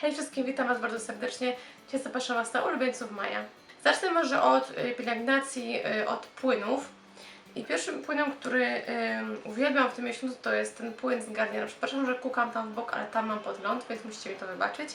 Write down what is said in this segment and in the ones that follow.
Hej wszystkim, witam Was bardzo serdecznie. Dzisiaj zapraszam Was na ulubieńców Maja. Zacznę może od y, pielęgnacji, y, od płynów. I pierwszym płynem, który y, uwielbiam w tym miesiącu, to jest ten płyn z Garniera. Przepraszam, że kukam tam w bok, ale tam mam podgląd, więc musicie mi to wybaczyć.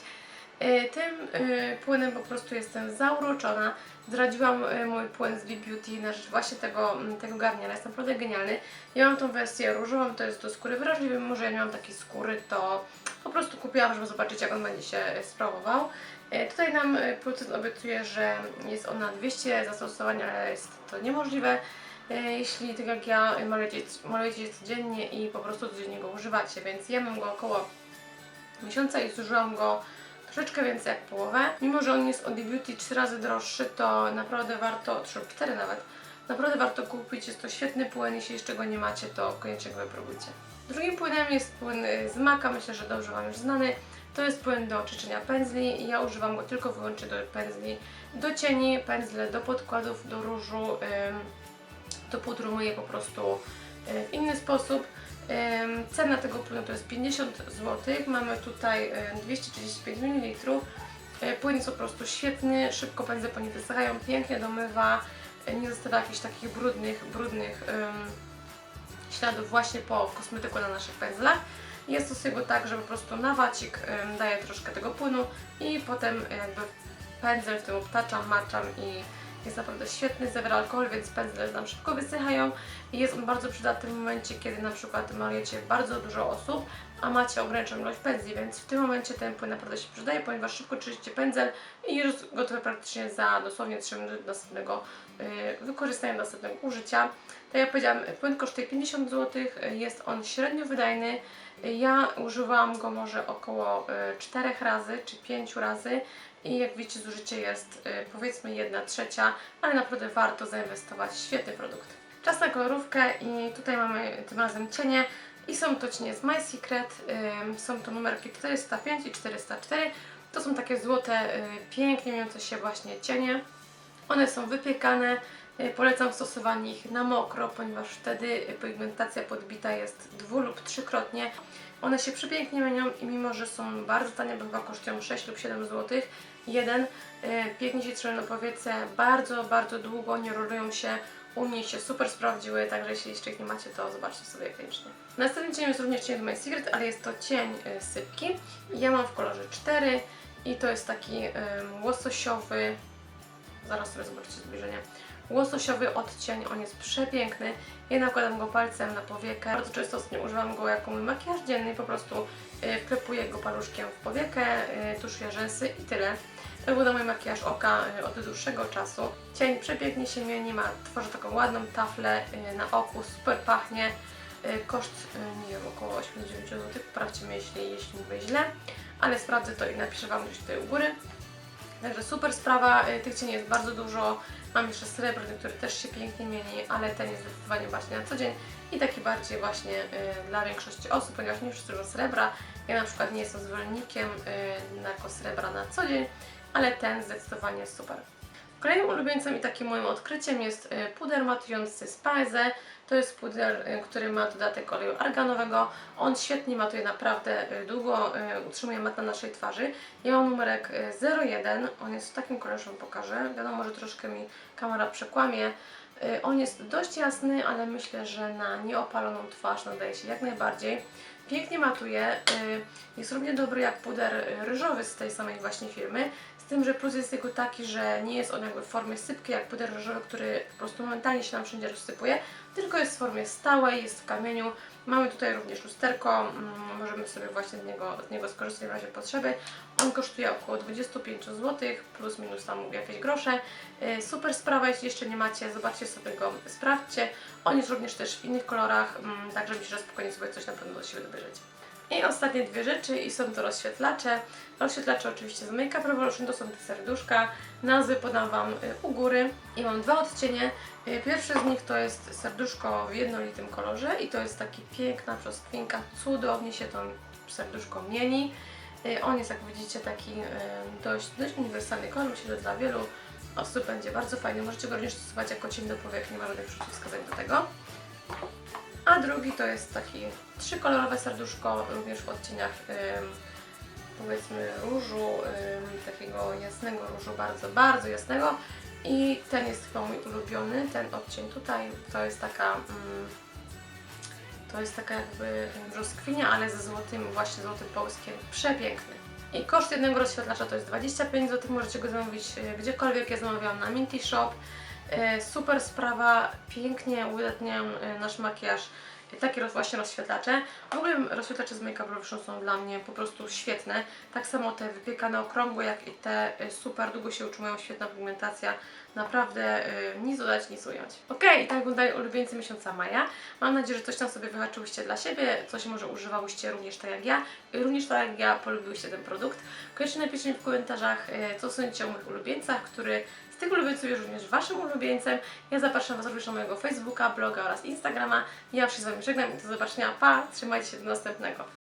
Y, tym y, płynem po prostu jestem zauroczona. Zdradziłam y, mój płyn z B-Beauty na rzecz właśnie tego, tego garniera. Jest naprawdę genialny. Ja mam tą wersję różową, to jest do skóry wrażliwej. Mimo, że ja nie mam takiej skóry, to po prostu kupiłam, żeby zobaczyć, jak on będzie się e, sprawował. E, Tutaj nam e, producent obiecuje, że jest on na 200 zastosowań, ale jest to niemożliwe. E, Jeśli tak jak ja malujecie, malujecie codziennie i po prostu codziennie go używacie, więc ja mam go około miesiąca i zużyłam go troszeczkę więcej jak połowę. Mimo, że on jest od Beauty 3 razy droższy, to naprawdę warto, 3 lub 4 nawet, naprawdę warto kupić. Jest to świetny płyn, jeśli jeszcze go nie macie, to koniecznie go wypróbujcie. Drugim płynem jest płyn z Maka, myślę, że dobrze Wam już znany. To jest płyn do czyszczenia pędzli ja używam go tylko wyłącznie do pędzli, do cieni, pędzle do podkładów, do różu, ym, do pudru myję po prostu w inny sposób. Cena tego płynu to jest 50 zł. Mamy tutaj y, 235 ml. Y, Płyn jest po prostu świetny, szybko pędzle po nim wysychają, pięknie domywa, y, nie zostawia jakichś takich brudnych, brudnych śladów właśnie po kosmetyku na naszych pędzlach. Jest to sobie tak, że po prostu na wacik daję troszkę tego płynu i potem jakby pędzel w tym obtaczam, maczam i jest naprawdę świetny, zawiera alkohol, więc pędzle nam szybko wysychają i jest on bardzo przydatny w momencie, kiedy na przykład malujecie bardzo dużo osób, a macie ograniczoną ilość pędzli, więc w tym momencie ten płyn naprawdę się przydaje, ponieważ szybko czyścicie pędzel i jest gotowy praktycznie za dosłownie 3 minuty do następnego yy, wykorzystania, do następnego użycia. Tak jak powiedziałam, płyn kosztuje 50 zł, jest on średnio wydajny. Ja używałam go może około 4 razy czy 5 razy i jak widzicie zużycie jest y, powiedzmy 1 trzecia, ale naprawdę warto zainwestować. Świetny produkt. Czas na kolorówkę i tutaj mamy tym razem cienie i są to cienie z My Secret. Są to numerki 405 i 404. To są takie złote, y, pięknie miejące się właśnie cienie. One są wypiekane. Y, Polecam stosowanie ich na mokro, ponieważ wtedy pigmentacja podbita jest dwu lub trzykrotnie. One się przepięknie mienią i mimo, że są bardzo tanie, bo kosztują 6 lub 7 zł, jeden, y, pięknie się trzymają na powiece, bardzo, bardzo długo, nie rolują się, u mnie się super sprawdziły, także jeśli jeszcze ich nie macie, to zobaczcie sobie koniecznie. Następny cień jest również cień My Secret, ale jest to cień y, sypki. Ja mam w kolorze 4 i to jest taki łososiowy, zaraz sobie zobaczycie zbliżenie. Łososiowy odcień, on jest przepiękny. Ja nakładam go palcem na powiekę. Bardzo często ostatnio używam go jako mój makijaż dzienny, po prostu y, wklepuję go paluszkiem w powiekę, y, tuszuję rzęsy i tyle. To wygląda mój makijaż oka y, od dłuższego czasu. Cień przepięknie się mieni, ma, tworzy taką ładną taflę na oku, super pachnie. Koszt, nie wiem, około 89 zł, poprawcie mnie jeśli, jeśli mówię źle, ale sprawdzę to i napiszę Wam gdzieś tutaj u góry. Także super sprawa, y, tych cieni jest bardzo dużo. Mam jeszcze srebrny, który też się pięknie mieni, ale ten jest zdecydowanie właśnie na co dzień i taki bardziej właśnie y, dla większości osób, ponieważ nie wszyscy używam srebra. Ja na przykład nie jestem zwolennikiem y, srebra na co dzień, ale ten zdecydowanie jest super. Kolejnym ulubieńcem i takim moim odkryciem jest y, puder matujący Paese. To jest puder, y, który ma dodatek oleju arganowego. On świetnie matuje naprawdę y, długo, utrzymuje mat na naszej twarzy. Ja mam numerek y, 01, on jest w takim kolorze, pokażę. Wiadomo, że troszkę mi kamera przekłamie. On jest dość jasny, ale myślę, że na nieopaloną twarz nadaje się jak najbardziej. Pięknie matuje, y, jest równie dobry jak puder y, ryżowy z tej samej właśnie firmy. Z tym, że plus jest jego taki, że nie jest on jakby w formie sypki jak puder ryżowy, który po prostu momentalnie się nam wszędzie rozsypuje, tylko jest w formie stałej, jest w kamieniu. Mamy tutaj również lusterko, mm, możemy sobie właśnie z niego, z niego skorzystać w razie potrzeby. On kosztuje około 25 zł, plus minus tam jakieś grosze. Y, Super sprawa, jeśli jeszcze nie macie, zobaczcie sobie go, sprawdźcie. On jest również też w innych kolorach, mm, także myślę, że spokojnie sobie coś na pewno do siebie dobierzecie. I ostatnie dwie rzeczy i są to rozświetlacze. Rozświetlacze oczywiście z Make Up Revolution, to są te serduszka. Nazwy podam Wam y, u góry. I mam dwa odcienie. Y, Pierwszy z nich to jest serduszko w jednolitym kolorze i to jest taki piękna brzoskwinka. Cudownie się to serduszko mieni. Y, On jest, jak widzicie, taki dość, dość uniwersalny kolor. Myślę, że dla wielu osób będzie bardzo fajny. Możecie go również stosować jako cień do powiek, nie ma żadnych przeciwwskazań do tego. A drugi to jest taki trzykolorowe serduszko, również w odcieniach powiedzmy różu, takiego jasnego różu, bardzo, bardzo jasnego. I ten jest chyba mój ulubiony, ten odcień tutaj, to jest taka, to jest taka jakby brzoskwinia, ale ze złotym, właśnie złotym połyskiem. Przepiękny. I koszt jednego rozświetlacza to jest 25 zł, możecie go zamówić e, gdziekolwiek, ja zamawiałam na Minty Shop. E, Super sprawa, pięknie uwydatniają e, nasz makijaż. E, Takie właśnie rozświetlacze. W ogóle rozświetlacze z Make Up Revolution są dla mnie po prostu świetne. Tak samo te wypiekane okrągłe, jak i te super długo się utrzymują, świetna pigmentacja. Naprawdę nic dodać, nic ująć. Okej, i tak wyglądają ulubieńcy miesiąca maja. Mam nadzieję, że coś tam sobie wyhaczyłyście dla siebie, coś może używałyście również tak jak ja, i również tak jak ja polubiłyście ten produkt. Koniecznie napiszcie mi w komentarzach, co sądzicie o moich ulubieńcach, który z tych ulubieńców również Waszym ulubieńcem. Ja zapraszam Was również na mojego Facebooka, bloga oraz Instagrama. Ja już się z Wami żegnam i do zobaczenia. Pa! Trzymajcie się do następnego.